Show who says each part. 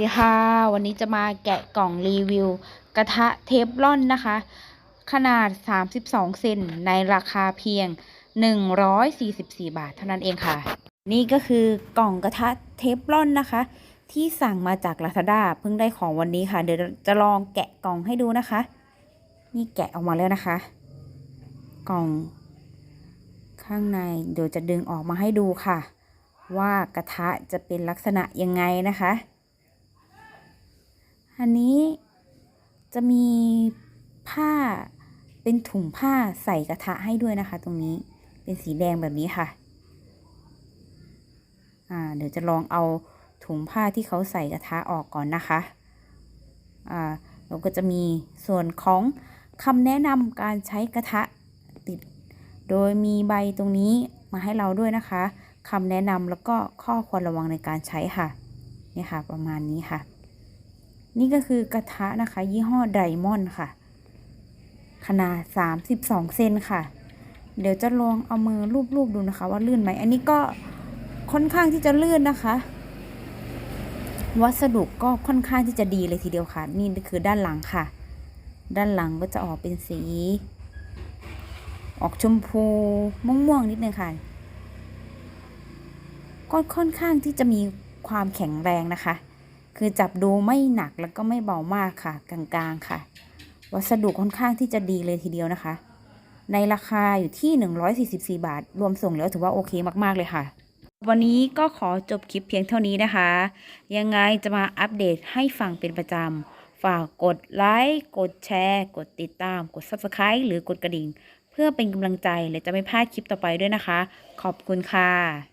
Speaker 1: สวัสดีค่ะวันนี้จะมาแกะกล่องรีวิว กระทะเทฟลอนนะคะ ขนาด 32 เซนในราคาเพียง 144 บาท เท่านั้นเองค่ะ นี่ก็คือกล่องกระทะเทฟลอนนะคะ ที่สั่งมาจาก Lazada เพิ่งได้ของวันนี้ค่ะ เดี๋ยวจะลองแกะกล่องให้ดูนะคะ นี่แกะออกมาแล้วนะคะ กล่อง ข้างในเดี๋ยวจะดึงออกมาให้ดูค่ะ ว่ากระทะจะเป็นลักษณะยังไงนะคะ อันนี้จะมีผ้าเป็นถุงผ้าใส่กระทะให้ด้วยนะคะ ตรงนี้เป็นสีแดงแบบนี้ค่ะ อ่า เดี๋ยวจะลองเอาถุงผ้าที่เขาใส่กระทะออกก่อนนะคะ อ่าเราก็จะมีส่วนของคำแนะนำการใช้กระทะติด โดยมีใบตรงนี้มาให้เราด้วยนะคะคำแนะนำแล้วก็ข้อควรระวังในการใช้ค่ะ นี่ค่ะประมาณนี้ค่ะ นี่ก็คือกระทะนะคะ ยี่ห้อไดมอนด์ค่ะ ขนาด 32 เซนค่ะ เดี๋ยวจะลองเอามือลูบๆดูนะคะ ว่าลื่นไหม อันนี้ก็ค่อนข้างที่จะลื่นนะคะ วัสดุก็ค่อนข้างที่จะดีเลยทีเดียวค่ะ นี่คือด้านหลังค่ะ ด้านหลังก็จะออกเป็นสี ออกชมพูม่วงๆนิดนึงค่ะก็ค่อนข้างที่จะมีความแข็งแรงนะคะ คือจับดูไม่หนักแล้วก็ไม่เบามากค่ะ กลางๆค่ะ วัสดุค่อนข้างที่จะดีเลยทีเดียวนะคะ ในราคาอยู่ที่ 144 บาท รวมส่งแล้วถือว่าโอเคมากๆเลยค่ะ วันนี้ก็ขอจบคลิปเพียงเท่านี้นะคะ ยังไงจะมาอัปเดตให้ฟังเป็นประจำ ฝากกดไลค์ กดแชร์ กดติดตาม กด Subscribe หรือกดกระดิ่ง เพื่อเป็นกำลังใจและจะไม่พลาดคลิปต่อไปด้วยนะคะ ขอบคุณค่ะ